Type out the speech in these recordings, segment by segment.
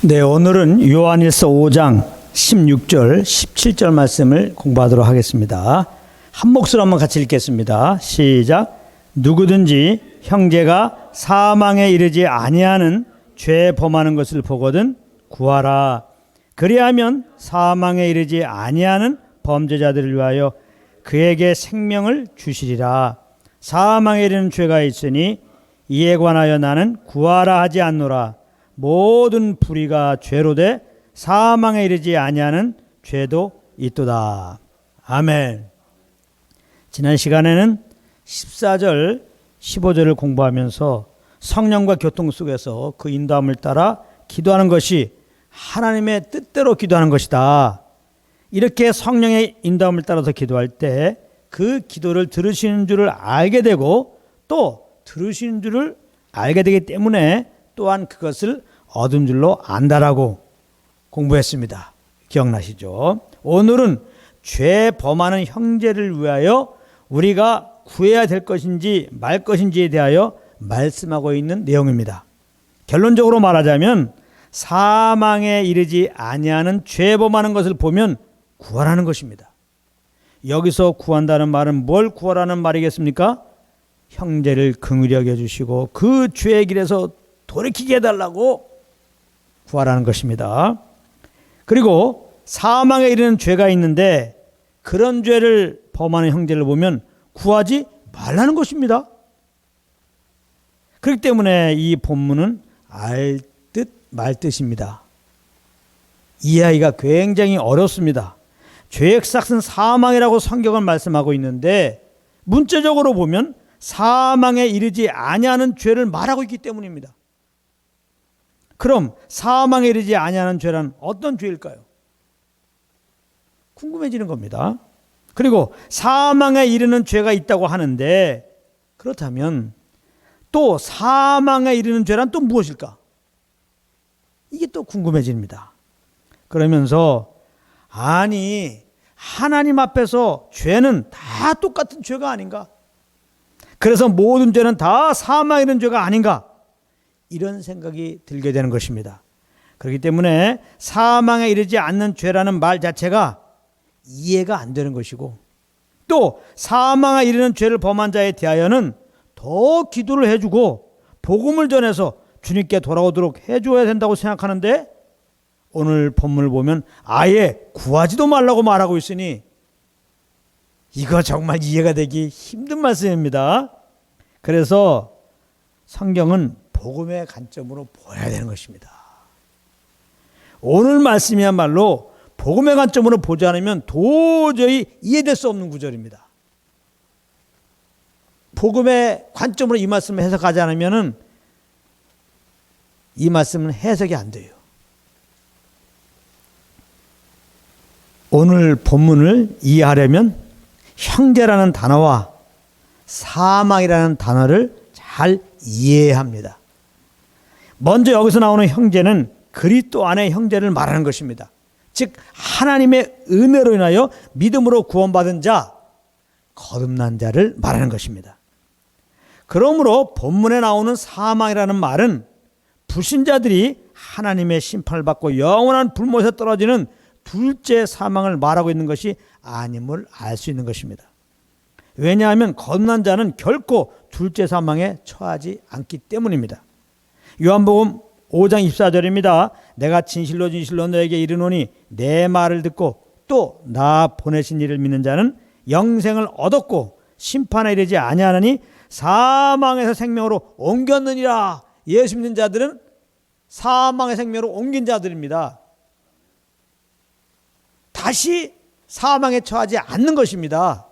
네, 오늘은 요한일서 5장 16절, 17절 말씀을 공부하도록 하겠습니다. 한 목소리 한번 같이 읽겠습니다. 시작. 누구든지 형제가 사망에 이르지 아니하는 죄 범하는 것을 보거든 구하라. 그리하면 사망에 이르지 아니하는 범죄자들을 위하여 그에게 생명을 주시리라. 사망에 이르는 죄가 있으니 이에 관하여 나는 구하라 하지 않노라. 모든 불의가 죄로 돼 사망에 이르지 아니하는 죄도 있도다. 아멘. 지난 시간에는 14절, 15절을 공부하면서 성령과 교통 속에서 그 인도함을 따라 기도하는 것이 하나님의 뜻대로 기도하는 것이다. 이렇게 성령의 인도함을 따라서 기도할 때 그 기도를 들으시는 줄을 알게 되고 또 들으시는 줄을 알게 되기 때문에 또한 그것을 얻은 줄로 안다라고 공부했습니다. 기억나시죠? 오늘은 죄 범하는 형제를 위하여 우리가 구해야 될 것인지 말 것인지에 대하여 말씀하고 있는 내용입니다. 결론적으로 말하자면 사망에 이르지 아니하는 죄 범하는 것을 보면 구하라는 것입니다. 여기서 구한다는 말은 뭘 구하라는 말이겠습니까? 형제를 긍휼히 여겨 주시고 그 죄의 길에서 돌이키게 해 달라고 구하라는 것입니다. 그리고 사망에 이르는 죄가 있는데 그런 죄를 범하는 형제를 보면 구하지 말라는 것입니다. 그렇기 때문에 이 본문은 알 듯 말 듯입니다. 이해하기가 굉장히 어렵습니다. 죄의 삭은 사망이라고 성경은 말씀하고 있는데 문자적으로 보면 사망에 이르지 아니하는 죄를 말하고 있기 때문입니다. 그럼 사망에 이르지 아니하는 죄란 어떤 죄일까요? 궁금해지는 겁니다. 그리고 사망에 이르는 죄가 있다고 하는데 그렇다면 또 사망에 이르는 죄란 또 무엇일까? 이게 또 궁금해집니다. 그러면서 아니 하나님 앞에서 죄는 다 똑같은 죄가 아닌가? 그래서 모든 죄는 다 사망에 이르는 죄가 아닌가? 이런 생각이 들게 되는 것입니다. 그렇기 때문에 사망에 이르지 않는 죄라는 말 자체가 이해가 안 되는 것이고 또 사망에 이르는 죄를 범한 자에 대하여는 더 기도를 해주고 복음을 전해서 주님께 돌아오도록 해줘야 된다고 생각하는데 오늘 본문을 보면 아예 구하지도 말라고 말하고 있으니 이거 정말 이해가 되기 힘든 말씀입니다. 그래서 성경은 복음의 관점으로 보아야 되는 것입니다. 오늘 말씀이야말로 복음의 관점으로 보지 않으면 도저히 이해될 수 없는 구절입니다. 복음의 관점으로 이 말씀을 해석하지 않으면 이 말씀은 해석이 안 돼요. 오늘 본문을 이해하려면 형제라는 단어와 사망이라는 단어를 잘 이해해야 합니다. 먼저 여기서 나오는 형제는 그리스도 안의 형제를 말하는 것입니다. 즉 하나님의 은혜로 인하여 믿음으로 구원받은 자, 거듭난 자를 말하는 것입니다. 그러므로 본문에 나오는 사망이라는 말은 불신자들이 하나님의 심판을 받고 영원한 불못에 떨어지는 둘째 사망을 말하고 있는 것이 아님을 알 수 있는 것입니다. 왜냐하면 거듭난 자는 결코 둘째 사망에 처하지 않기 때문입니다. 요한복음 5장 24절입니다. 내가 진실로 진실로 너에게 이르노니 내 말을 듣고 또 나 보내신 이를 믿는 자는 영생을 얻었고 심판에 이르지 아니하느니 사망에서 생명으로 옮겼느니라. 예수 믿는 자들은 사망의 생명으로 옮긴 자들입니다. 다시 사망에 처하지 않는 것입니다.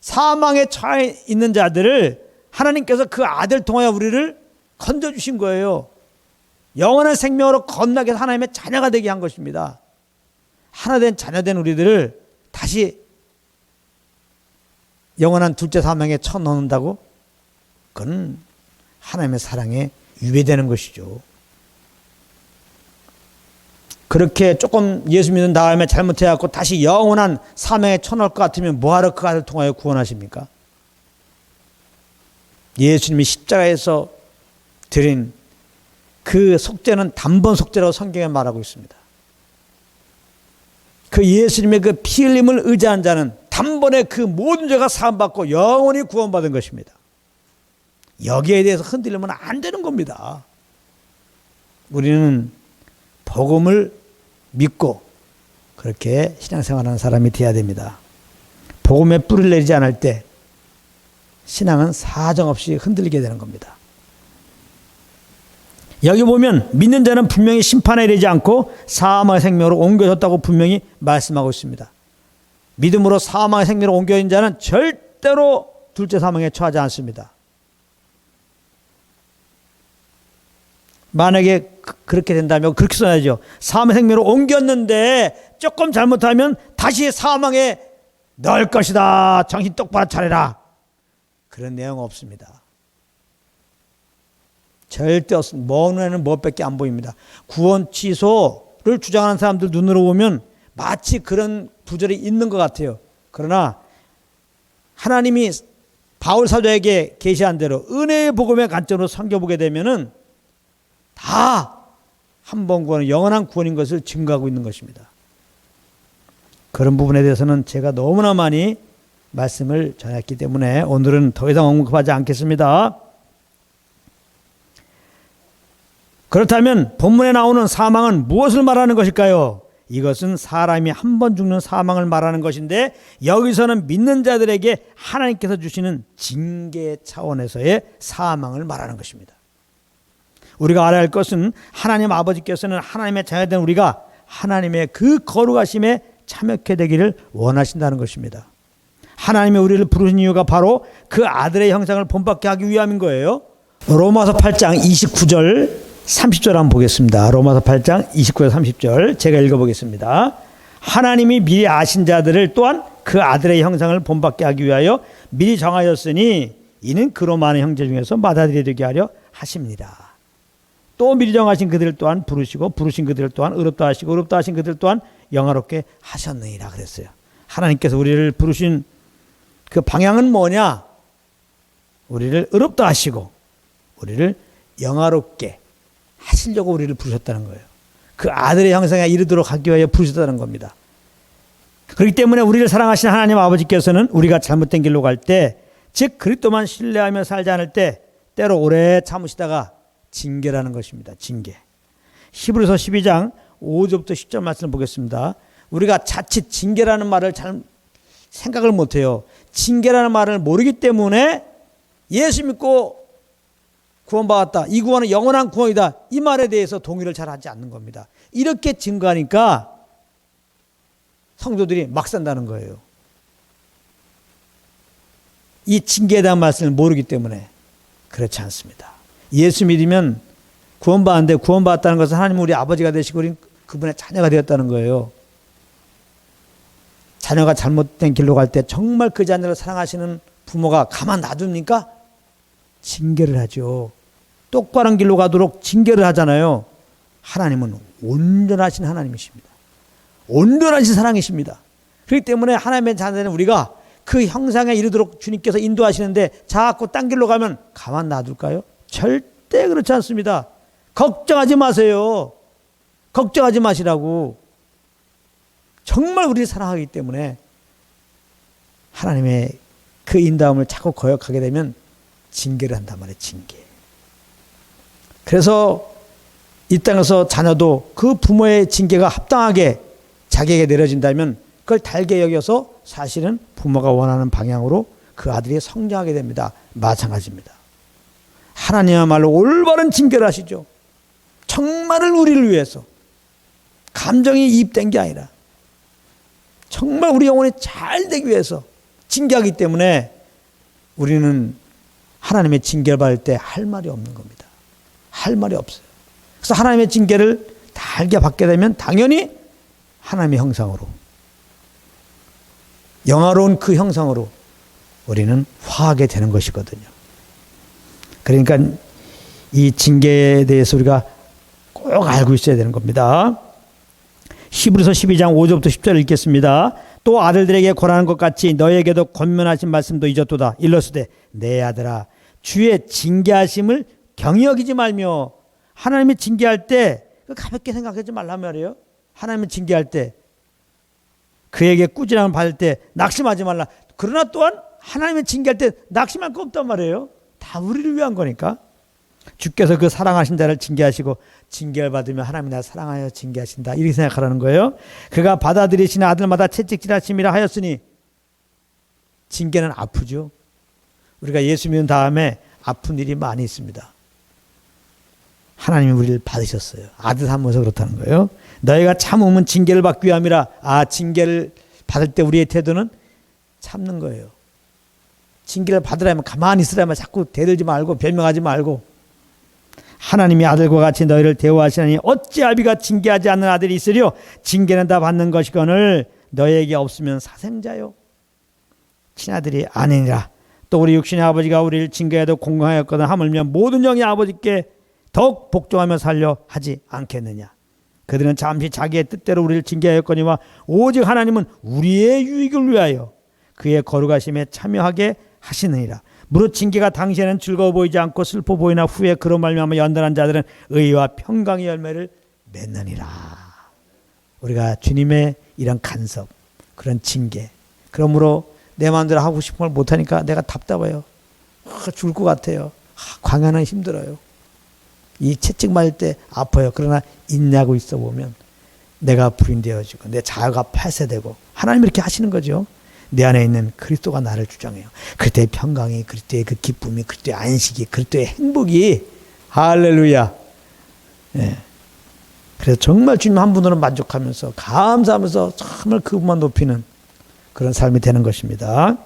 사망에 처해 있는 자들을 하나님께서 그 아들 통하여 우리를 건져 주신 거예요. 영원한 생명으로 건너게 하나님의 자녀가 되게 한 것입니다. 하나 된 자녀 된 우리들을 다시 영원한 둘째 사망에 쳐넣는다고? 그건 하나님의 사랑에 유배되는 것이죠. 그렇게 조금 예수 믿은 다음에 잘못해갖고 다시 영원한 사명에 쳐넣을 것 같으면 뭐하러 그 아들 통하여 구원하십니까? 예수님이 십자가에서 드린 그 속죄는 단번 속죄라고 성경에 말하고 있습니다. 그 예수님의 그 피 흘림을 의지한 자는 단번에 그 모든 죄가 사함받고 영원히 구원받은 것입니다. 여기에 대해서 흔들리면 안 되는 겁니다. 우리는 복음을 믿고 그렇게 신앙생활하는 사람이 되어야 됩니다. 복음에 뿌리를 내리지 않을 때 신앙은 사정없이 흔들리게 되는 겁니다. 여기 보면 믿는 자는 분명히 심판에 이르지 않고 사망의 생명으로 옮겨졌다고 분명히 말씀하고 있습니다. 믿음으로 사망의 생명으로 옮겨진 자는 절대로 둘째 사망에 처하지 않습니다. 만약에 그- 그렇게 된다면 그렇게 써야죠. 사망의 생명으로 옮겼는데 조금 잘못하면 다시 사망에 넣을 것이다. 정신 똑바로 차려라. 그런 내용 없습니다. 절대 없습니다. 먼 눈에는 무엇밖에 안 보입니다. 구원 취소를 주장하는 사람들 눈으로 보면 마치 그런 구절이 있는 것 같아요. 그러나 하나님이 바울 사도에게 계시한 대로 은혜의 복음의 관점으로 섬겨보게 되면은 다 한 번 구원은 영원한 구원인 것을 증거하고 있는 것입니다. 그런 부분에 대해서는 제가 너무나 많이 말씀을 전했기 때문에 오늘은 더 이상 언급하지 않겠습니다. 그렇다면 본문에 나오는 사망은 무엇을 말하는 것일까요? 이것은 사람이 한 번 죽는 사망을 말하는 것인데 여기서는 믿는 자들에게 하나님께서 주시는 징계 차원에서의 사망을 말하는 것입니다. 우리가 알아야 할 것은 하나님 아버지께서는 하나님의 자녀된 우리가 하나님의 그 거룩하심에 참여케 되기를 원하신다는 것입니다. 하나님이 우리를 부르신 이유가 바로 그 아들의 형상을 본받게 하기 위함인 거예요. 로마서 8장 29절 30절 한번 보겠습니다. 로마서 8장 29절 30절 제가 읽어보겠습니다. 하나님이 미리 아신 자들을 또한 그 아들의 형상을 본받게 하기 위하여 미리 정하였으니 이는 그로 많은 형제 중에서 받아들이게 하려 하십니다. 또 미리 정하신 그들 또한 부르시고 부르신 그들 또한 의롭다 하시고 의롭다 하신 그들 또한 영화롭게 하셨느니라 그랬어요. 하나님께서 우리를 부르신 그 방향은 뭐냐? 우리를 의롭다 하시고 우리를 영화롭게 하시려고 우리를 부르셨다는 거예요. 그 아들의 형상에 이르도록 하기 위하여 부르셨다는 겁니다. 그렇기 때문에 우리를 사랑하신 하나님 아버지께서는 우리가 잘못된 길로 갈 때, 즉 그리스도만 신뢰하며 살지 않을 때 때로 오래 참으시다가 징계라는 것입니다. 징계. 히브리서 12장 5절부터 10절 말씀을 보겠습니다. 우리가 자칫 징계라는 말을 잘 생각을 못 해요. 징계라는 말을 모르기 때문에 예수 믿고 구원받았다. 이 구원은 영원한 구원이다. 이 말에 대해서 동의를 잘 하지 않는 겁니다. 이렇게 증거하니까 성도들이 막 산다는 거예요. 이 징계에 대한 말씀을 모르기 때문에 그렇지 않습니다. 예수 믿으면 구원받는데 구원받았다는 것은 하나님 우리 아버지가 되시고 그분의 자녀가 되었다는 거예요. 자녀가 잘못된 길로 갈 때 정말 그 자녀를 사랑하시는 부모가 가만 놔둡니까? 징계를 하죠. 똑바른 길로 가도록 징계를 하잖아요. 하나님은 온전하신 하나님이십니다. 온전하신 사랑이십니다. 그렇기 때문에 하나님의 자녀는 우리가 그 형상에 이르도록 주님께서 인도하시는데 자꾸 딴 길로 가면 가만 놔둘까요? 절대 그렇지 않습니다. 걱정하지 마세요. 걱정하지 마시라고. 정말 우리를 사랑하기 때문에 하나님의 그 인도함을 자꾸 거역하게 되면 징계를 한단 말이에요. 징계. 그래서 이 땅에서 자녀도 그 부모의 징계가 합당하게 자기에게 내려진다면 그걸 달게 여겨서 사실은 부모가 원하는 방향으로 그 아들이 성장하게 됩니다. 마찬가지입니다. 하나님야말로 올바른 징계를 하시죠. 정말을 우리를 위해서 감정이 이입된 게 아니라 정말 우리 영혼이 잘 되기 위해서 징계하기 때문에 우리는 하나님의 징계를 받을 때 할 말이 없는 겁니다. 할 말이 없어요. 그래서 하나님의 징계를 달게 받게 되면 당연히 하나님의 형상으로 영화로운 그 형상으로 우리는 화하게 되는 것이거든요. 그러니까 이 징계에 대해서 우리가 꼭 알고 있어야 되는 겁니다. 히브리서 12장 5절부터 10절 읽겠습니다. 또 아들들에게 권하는 것 같이 너에게도 권면하신 말씀도 잊었도다. 일러스되 내 아들아 주의 징계하심을 경히 여기지 말며 하나님이 징계할 때 가볍게 생각하지 말란 말이에요. 하나님이 징계할 때 그에게 꾸지람을 받을 때 낙심하지 말라. 그러나 또한 하나님의 징계할 때 낙심할 거 없단 말이에요. 다 우리를 위한 거니까. 주께서 그 사랑하신 자를 징계하시고 징계를 받으면 하나님이 나 사랑하여 징계하신다. 이렇게 생각하라는 거예요. 그가 받아들이시는 아들마다 채찍질하심이라 하였으니 징계는 아프죠. 우리가 예수 믿은 다음에 아픈 일이 많이 있습니다. 하나님이 우리를 받으셨어요. 아들 삼어서 그렇다는 거예요. 너희가 참으면 징계를 받기 위함이라. 아, 징계를 받을 때 우리의 태도는 참는 거예요. 징계를 받으려면 가만히 있으라면 자꾸 대들지 말고 변명하지 말고 하나님이 아들과 같이 너희를 대우하시나니 어찌 아비가 징계하지 않는 아들이 있으려 징계는 다 받는 것이거늘 너희에게 없으면 사생자요 친아들이 아니니라 또 우리 육신의 아버지가 우리를 징계해도 공경하였거든 하물며 모든 영이 아버지께 더욱 복종하며 살려 하지 않겠느냐 그들은 잠시 자기의 뜻대로 우리를 징계하였거니와 오직 하나님은 우리의 유익을 위하여 그의 거룩하심에 참여하게 하시느니라 무릇 징계가 당시에는 즐거워 보이지 않고 슬퍼 보이나 후에 그로 말미암아 연단한 자들은 의와 평강의 열매를 맺느니라. 우리가 주님의 이런 간섭, 그런 징계, 그러므로 내 마음대로 하고 싶은 걸 못하니까 내가 답답해요. 아, 죽을 것 같아요. 아, 광야는 힘들어요. 이 채찍 맞을 때 아파요. 그러나 인내하고 있어 보면 내가 부인되어지고 내 자아가 폐쇄되고 하나님 이렇게 하시는 거죠. 내 안에 있는 그리스도가 나를 주장해요. 그때의 평강이, 그때의 그 기쁨이, 그때의 안식이, 그때의 행복이 할렐루야. 예. 그래서 정말 주님 한 분으로 만족하면서 감사하면서 정말 그분만 높이는 그런 삶이 되는 것입니다.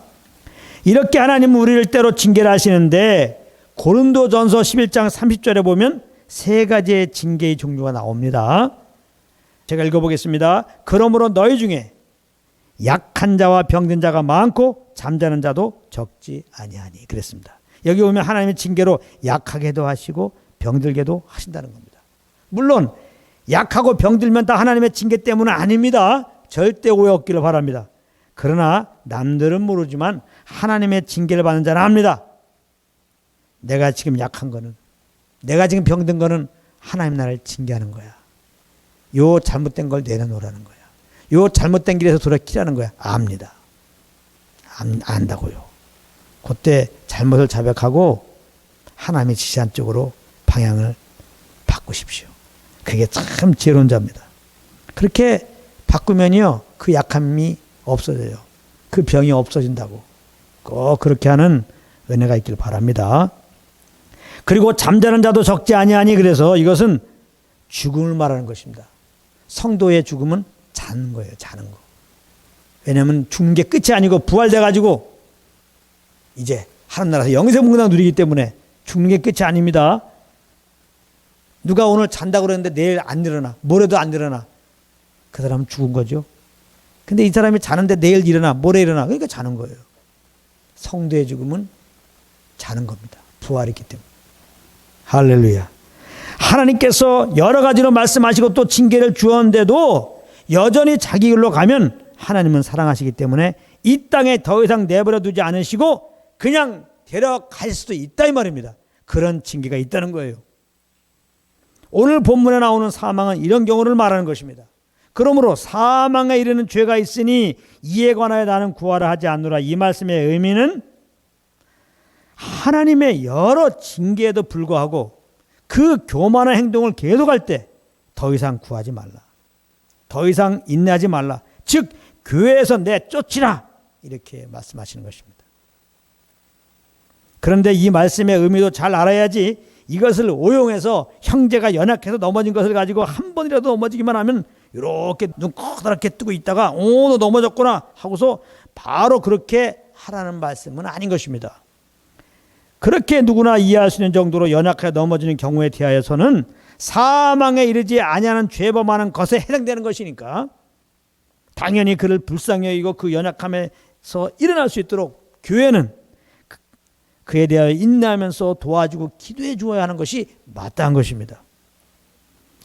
이렇게 하나님은 우리를 때로 징계를 하시는데 고린도전서 11장 30절에 보면 세 가지의 징계의 종류가 나옵니다. 제가 읽어보겠습니다. 그러므로 너희 중에 약한 자와 병든 자가 많고 잠자는 자도 적지 아니하니 그랬습니다. 여기 보면 하나님의 징계로 약하게도 하시고 병들게도 하신다는 겁니다. 물론 약하고 병들면 다 하나님의 징계 때문은 아닙니다. 절대 오해 없기를 바랍니다. 그러나 남들은 모르지만 하나님의 징계를 받는 자는 압니다. 내가 지금 약한 거는 내가 지금 병든 거는 하나님 나를 징계하는 거야. 요 잘못된 걸 내려놓으라는 거야. 요 잘못된 길에서 돌아키라는 거야. 압니다. 안, 안다고요. 그때 잘못을 자백하고 하나님의 지시한 쪽으로 방향을 바꾸십시오. 그게 참 지혜로운 자입니다. 그렇게 바꾸면요, 그 약함이 없어져요. 그 병이 없어진다고. 꼭 그렇게 하는 은혜가 있길 바랍니다. 그리고 잠자는 자도 적지 아니하니 그래서 이것은 죽음을 말하는 것입니다. 성도의 죽음은 자는 거예요. 자는 거. 왜냐하면 죽는 게 끝이 아니고 부활돼 가지고 이제 하늘 나라에서 영생문당 누리기 때문에 죽는 게 끝이 아닙니다. 누가 오늘 잔다 그러는데 내일 안 일어나. 모레도 안 일어나. 그 사람은 죽은 거죠. 근데 이 사람이 자는데 내일 일어나. 모레 일어나. 그러니까 자는 거예요. 성도의 죽음은 자는 겁니다. 부활이기 때문에. 할렐루야. 하나님께서 여러 가지로 말씀하시고 또 징계를 주었는데도 여전히 자기 길로 가면 하나님은 사랑하시기 때문에 이 땅에 더 이상 내버려 두지 않으시고 그냥 데려갈 수도 있다 이 말입니다. 그런 징계가 있다는 거예요. 오늘 본문에 나오는 사망은 이런 경우를 말하는 것입니다. 그러므로 사망에 이르는 죄가 있으니 이에 관하여 나는 구하라 하지 않노라 이 말씀의 의미는 하나님의 여러 징계에도 불구하고 그 교만한 행동을 계속할 때 더 이상 구하지 말라. 더 이상 인내하지 말라. 즉 교회에서 내쫓으라 이렇게 말씀하시는 것입니다. 그런데 이 말씀의 의미도 잘 알아야지 이것을 오용해서 형제가 연약해서 넘어진 것을 가지고 한 번이라도 넘어지기만 하면 이렇게 눈 커다랗게 뜨고 있다가 오 너 넘어졌구나 하고서 바로 그렇게 하라는 말씀은 아닌 것입니다. 그렇게 누구나 이해할 수 있는 정도로 연약하게 넘어지는 경우에 대하여서는 사망에 이르지 아니하는 죄범하는 것에 해당되는 것이니까 당연히 그를 불쌍히 여기고 그 연약함에서 일어날 수 있도록 교회는 그- 그에 대하여 인내하면서 도와주고 기도해 주어야 하는 것이 마땅한 것입니다.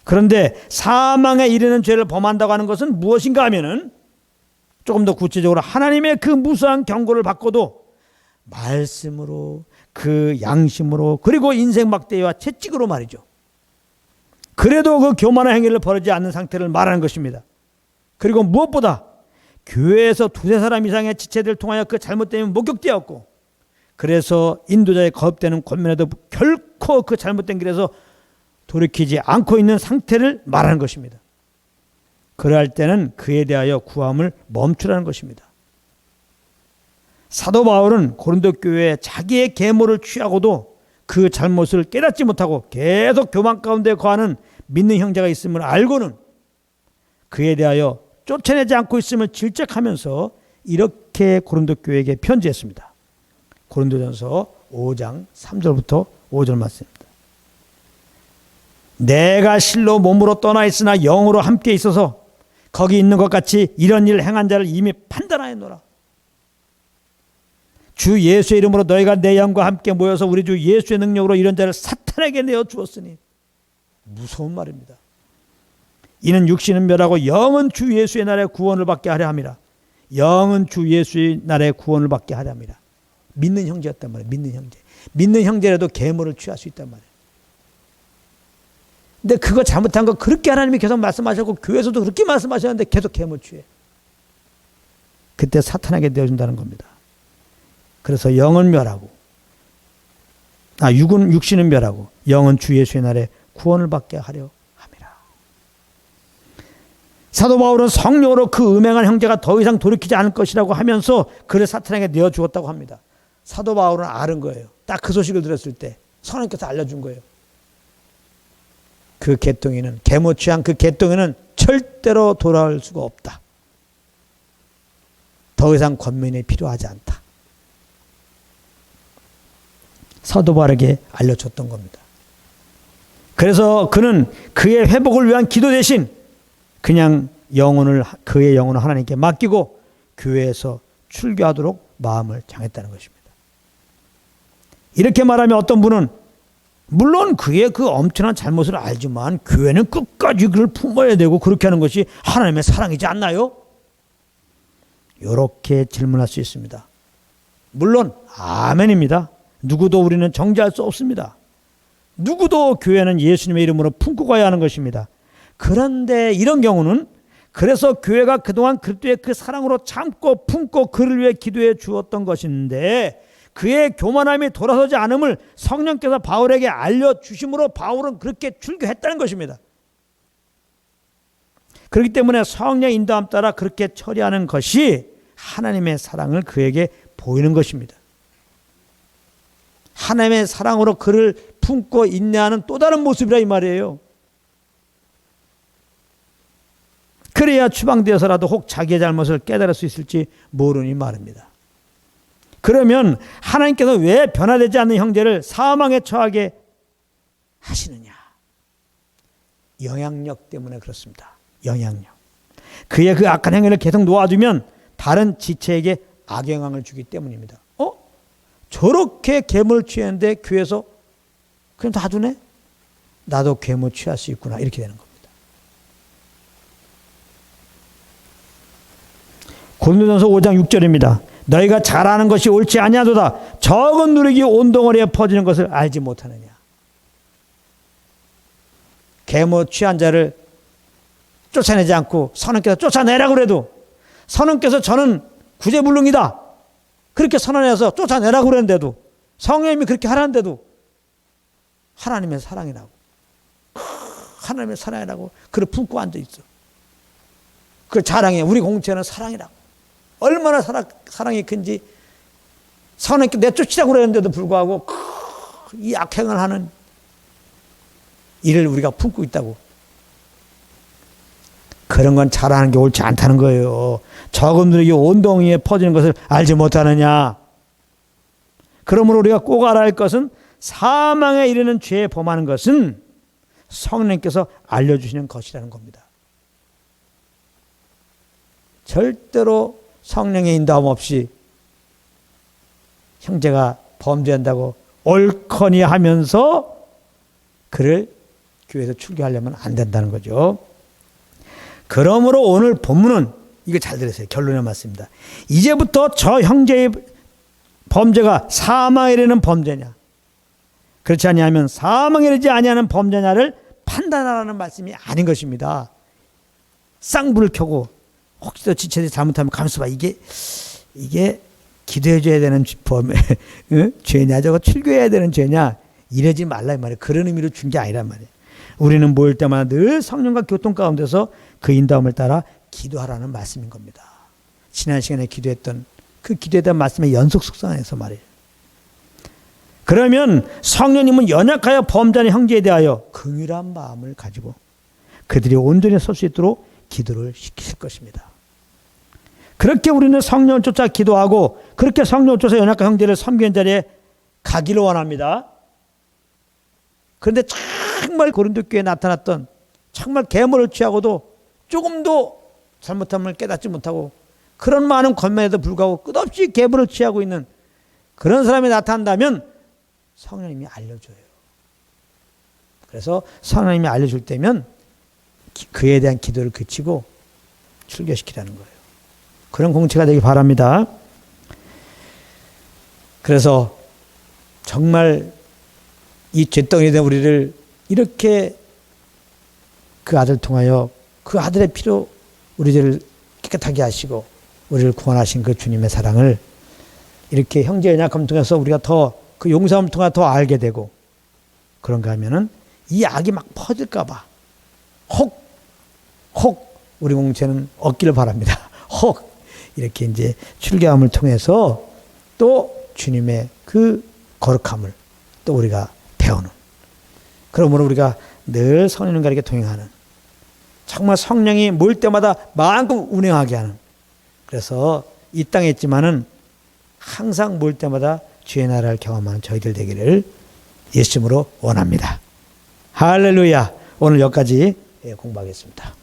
그런데 사망에 이르는 죄를 범한다고 하는 것은 무엇인가 하면은 조금 더 구체적으로 하나님의 그 무수한 경고를 받고도 말씀으로 그 양심으로 그리고 인생 막대와 채찍으로 말이죠. 그래도 그 교만한 행위를 벌이지 않는 상태를 말하는 것입니다. 그리고 무엇보다 교회에서 두세 사람 이상의 지체들 통하여 그 잘못됨이 목격되었고 그래서 인도자의 거듭되는 권면에도 결코 그 잘못된 길에서 돌이키지 않고 있는 상태를 말하는 것입니다. 그러할 때는 그에 대하여 구함을 멈추라는 것입니다. 사도 바울은 고린도 교회에 자기의 계모를 취하고도 그 잘못을 깨닫지 못하고 계속 교만 가운데 거하는 믿는 형제가 있음을 알고는 그에 대하여 쫓아내지 않고 있음을 질책하면서 이렇게 고린도 교회에게 편지했습니다. 고린도전서 5장 3절부터 5절 말씀입니다. 내가 실로 몸으로 떠나 있으나 영으로 함께 있어서 거기 있는 것 같이 이런 일을 행한 자를 이미 판단하였노라. 주 예수의 이름으로 너희가 내 영과 함께 모여서 우리 주 예수의 능력으로 이런 자를 사탄에게 내어 주었으니 무서운 말입니다. 이는 육신은 멸하고 영은 주 예수의 날에 구원을 받게 하려 함이라. 영은 주 예수의 날에 구원을 받게 하려 함이라. 믿는 형제였단 말이에요. 믿는 형제. 믿는 형제라도 계모를 취할 수 있단 말이에요. 근데 그거 잘못한 거 그렇게 하나님이 계속 말씀하셨고 교회에서도 그렇게 말씀하셨는데 계속 계모 취해. 그때 사탄에게 내어준다는 겁니다. 그래서 영은 멸하고 아 육은 육신은 멸하고 영은 주 예수의 날에 구원을 받게 하려 함이라. 사도 바울은 성령으로 그 음행한 형제가 더 이상 돌이키지 않을 것이라고 하면서 그를 사탄에게 내어 주었다고 합니다. 사도 바울은 아는 거예요. 딱 그 소식을 들었을 때 선생님께서 알려준 거예요. 그 개똥이는 개모 취한 그 개똥이는 절대로 돌아올 수가 없다. 더 이상 권면이 필요하지 않다. 사도 바울에게 알려줬던 겁니다. 그래서 그는 그의 회복을 위한 기도 대신 그냥 영혼을 그의 영혼을 하나님께 맡기고 교회에서 출교하도록 마음을 정했다는 것입니다. 이렇게 말하면 어떤 분은 물론 그의 그 엄청난 잘못을 알지만 교회는 끝까지 그를 품어야 되고 그렇게 하는 것이 하나님의 사랑이지 않나요? 이렇게 질문할 수 있습니다. 물론 아멘입니다. 누구도 우리는 정죄할 수 없습니다. 누구도 교회는 예수님의 이름으로 품고 가야 하는 것입니다. 그런데 이런 경우는 그래서 교회가 그동안 그리스도의 그 사랑으로 참고 품고 그를 위해 기도해 주었던 것인데 그의 교만함이 돌아서지 않음을 성령께서 바울에게 알려 주심으로 바울은 그렇게 출교했다는 것입니다. 그렇기 때문에 성령 인도함 따라 그렇게 처리하는 것이 하나님의 사랑을 그에게 보이는 것입니다. 하나님의 사랑으로 그를 품고 인내하는 또 다른 모습이라 이 말이에요. 그래야 추방되어서라도 혹 자기의 잘못을 깨달을 수 있을지 모르니 말입니다. 그러면 하나님께서 왜 변화되지 않는 형제를 사망에 처하게 하시느냐? 영향력 때문에 그렇습니다. 영향력. 그의 그 악한 행위를 계속 놓아두면 다른 지체에게 악영향을 주기 때문입니다. 어? 저렇게 괴물 취했는데 교회에서 그냥 놔두네? 나도 괴물 취할 수 있구나. 이렇게 되는 겁니다. 고린도전서 5장 6절입니다. 너희가 잘하는 것이 옳지 아니하도다. 적은 누룩이 온 덩어리에 퍼지는 것을 알지 못하느냐. 개모 취한 자를 쫓아내지 않고 선원께서 쫓아내라 그래도 선원께서 저는 구제불능이다. 그렇게 선언해서 쫓아내라 그랬는데도 성령님이 그렇게 하라는데도 하나님의 사랑이라고 하나님의 사랑이라고 그를 품고 앉아 있어. 그 자랑해. 우리 공체는 사랑이라고. 얼마나 사랑, 사랑이 큰지 선원께 내쫓으라고 그랬는데도 불구하고 이 악행을 하는 이를 우리가 품고 있다고. 그런 건 잘하는 게 옳지 않다는 거예요. 적은들에게 온동이에 퍼지는 것을 알지 못하느냐. 그러므로 우리가 꼭 알아야 할 것은 사망에 이르는 죄에 범하는 것은 성령께서 알려주시는 것이라는 겁니다. 절대로 성령의 인도함 없이 형제가 범죄한다고 옳거니 하면서 그를 교회에서 출교하려면 안 된다는 거죠. 그러므로 오늘 본문은 이거 잘 들으세요. 결론에 맞습니다. 이제부터 저 형제의 범죄가 사망에 이르는 범죄냐? 그렇지 아니하면 사망에 이르지 아니하는 범죄냐를 판단하라는 말씀이 아닌 것입니다. 쌍불을 켜고 혹시도 지체돼 잘못하면 가만있어 봐. 이게 이게 기도해 줘야 되는 범 응? 죄냐 저거 출교해야 되는 죄냐 이러지 말라 이 말이야. 그런 의미로 준 게 아니란 말이야. 우리는 모일 때마다 늘 성령과 교통 가운데서 그 인도함을 따라 기도하라는 말씀인 겁니다. 지난 시간에 기도했던 그 기도에 대한 말씀의 연속 속성에서 말이에요. 그러면 성령님은 연약하여 범죄하는 형제에 대하여 긍휼한 마음을 가지고 그들이 온전히 설 수 있도록 기도를 시키실 것입니다. 그렇게 우리는 성령을 쫓아 기도하고 그렇게 성령을 쫓아 연약한 형제를 섬기는 자리에 가기를 원합니다. 그런데 정말 고린도 교회에 나타났던 정말 계물을 취하고도 조금도 잘못함을 깨닫지 못하고 그런 많은 권면에도 불구하고 끝없이 계물을 취하고 있는 그런 사람이 나타난다면 성령님이 알려줘요. 그래서 성령님이 알려줄 때면 기- 그에 대한 기도를 그치고 출교시키라는 거예요. 그런 공체가 되기 바랍니다. 그래서 정말 이 죄덩이에 대한 우리를 이렇게 그 아들 통하여 그 아들의 피로 우리 죄를 깨끗하게 하시고 우리를 구원하신 그 주님의 사랑을 이렇게 형제 연약함 통해서 우리가 더 그 용서함 통해 더 알게 되고 그런가 하면은 이 악이 막 퍼질까 봐 혹, 혹 우리 공체는 얻기를 바랍니다. 혹 이렇게 이제 출교함을 통해서 또 주님의 그 거룩함을 또 우리가 배우는 그러므로 우리가 늘 성령님과 이렇게 동행하는 정말 성령이 모일 때마다 마음껏 운행하게 하는 그래서 이 땅에 있지만은 항상 모일 때마다 주의 나라를 경험하는 저희들 되기를 예수님으로 원합니다. 할렐루야. 오늘 여기까지 예, 공부하겠습니다.